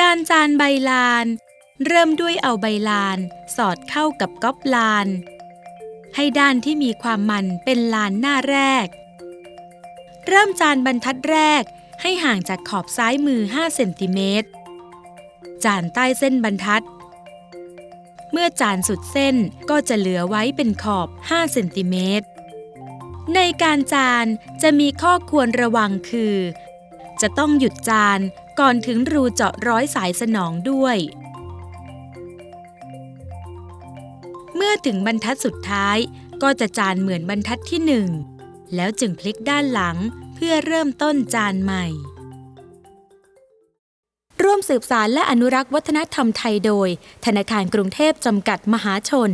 การจานใบลาน เริ่มด้วยเอาใบลาน สอดเข้ากับก๊อบลาน ให้ด้านที่มีความมันเป็นลานหน้าแรก เริ่มจานบรรทัดแรกให้ห่างจากขอบซ้ายมือ 5 เซนติเมตร จานใต้เส้นบรรทัด เมื่อจานสุดเส้นก็จะเหลือไว้เป็นขอบ 5 เซนติเมตร ในการจานจะมีข้อควรระวังคือ จะต้องหยุดจาน ก่อนถึงรูเจาะร้อยสายสนองด้วย เมื่อถึงบรรทัดสุดท้ายก็จะจานเหมือนบรรทัดที่หนึ่งแล้วจึงพลิกด้านหลังเพื่อเริ่มต้นจานใหม่ ร่วมสืบสารและอนุรักษ์วัฒนธรรมไทยโดย ธนาคารกรุงเทพจำกัดมหาชน